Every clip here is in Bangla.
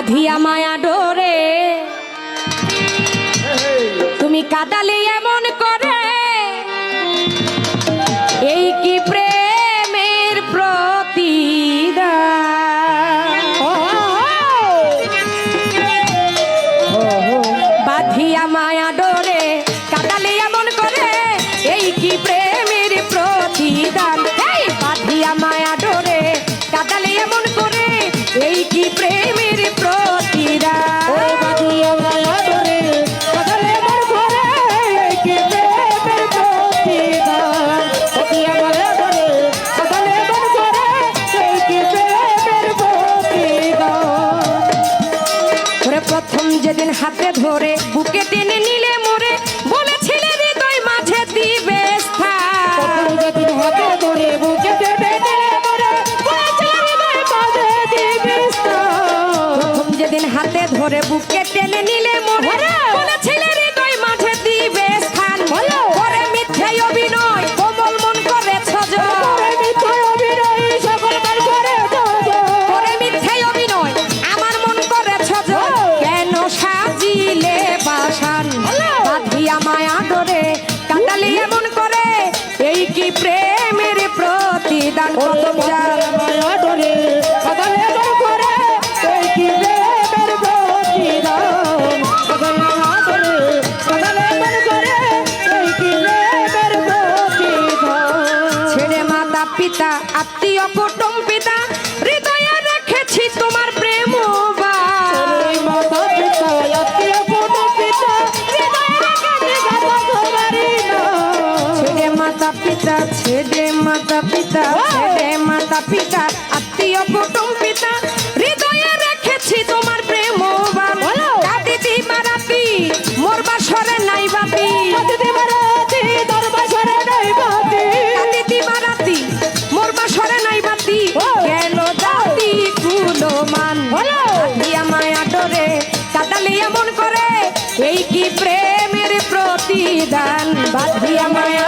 বাঁধিয়া মায়া ডোরে। তুমি কাদালি এমন করে। এই কি প্রেমের প্রতিদান? বাঁধিয়া মায়া ডোরে যেদিন হাতে ধরে বুকে টেনে নিলে মোরে। বলেছিলে হৃদয় মাঝে দিবে স্থান। প্রথম যেদিন হাতে ধরে বুকে টেনে নিলে মোরে বলেছিলে যার ছেড়ে মাতা পিতা আত্মীয় পিতা মাতা পিতা আত্মীয় কুটুম পিতা হৃদয়ে রেখেছি তোমার প্রেম মারাতি মোর বাসরে নাই মারাতি মোর বাসরে নাই বাতি গেল জাতি কুলো মান? দিয়া মায়া ডরে কাদালি এমন করে এই কি প্রেমের প্রতিদান? বাঁধিয়া মায়া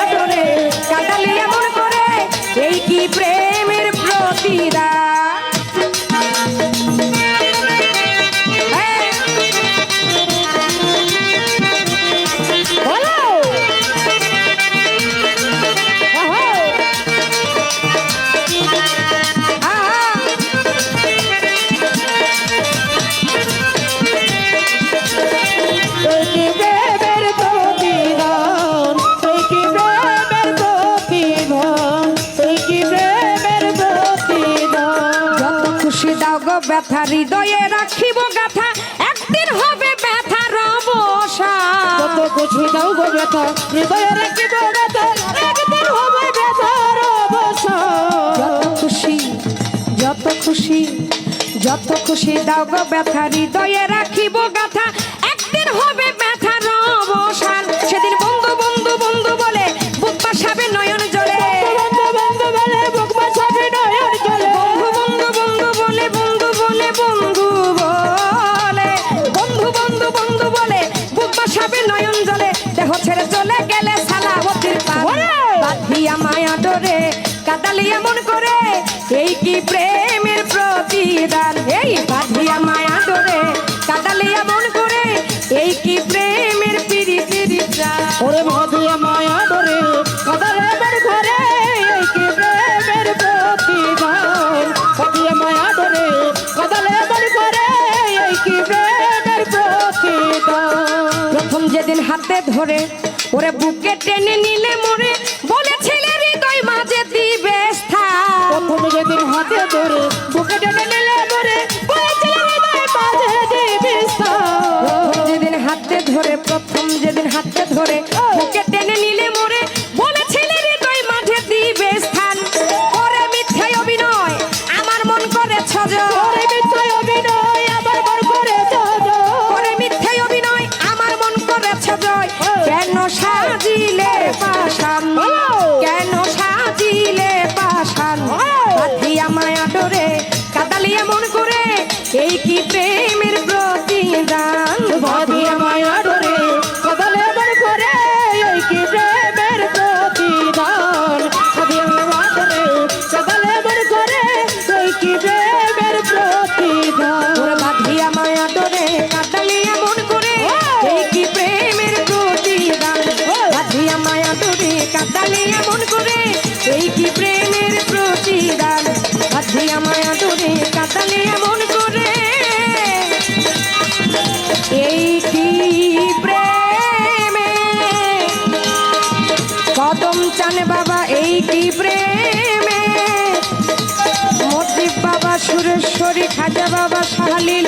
ব্যথা হৃদয়ে রাখিব গাথা একদিন হবে ব্যথার অবসান কত কিছু দাও গো ব্যথা হৃদয়ে রাখিব ব্যথা একদিন হবে ব্যথার অবসান যত খুশি যত খুশি যত খুশি দাও গো ব্যথা হৃদয়ে রাখিব গাথা একদিন হবে ব্যথার অবসান বন্ধু বলে বুক বাসাবে নয়ন জলে। দেহ ছেড়ে চলে গেলে সালাবতির বাধিয়া মায়া ডরে কাদালি এমন করে। এই কি প্রেমের ধরে। ওরে বুকে টেনে নিলে মরে বলেছিলে কেন সাজিলে পাশান বাঁধিয়া মায়া ডরে কাদালিয়া মন করে, এই কি প্রেমের প্রতিদান? বাঁধিয়া মায়া ডোরে কদলে মন করে, এই কি প্রেমের প্রতিদান? বাঁধিয়া মায়া ডোরে কদলে মন করে, এই কি প্রেমের প্রতিদান? প্রেমের প্রতিদান। বাঁধিয়া মায়া ডোরে কাঁদালে এমন করে। এই কি প্রেমে? কদম বাবা, এই কি প্রেমে? মজিব বাবা, সুরেশ্বরী, খাজা বাবা শাহালি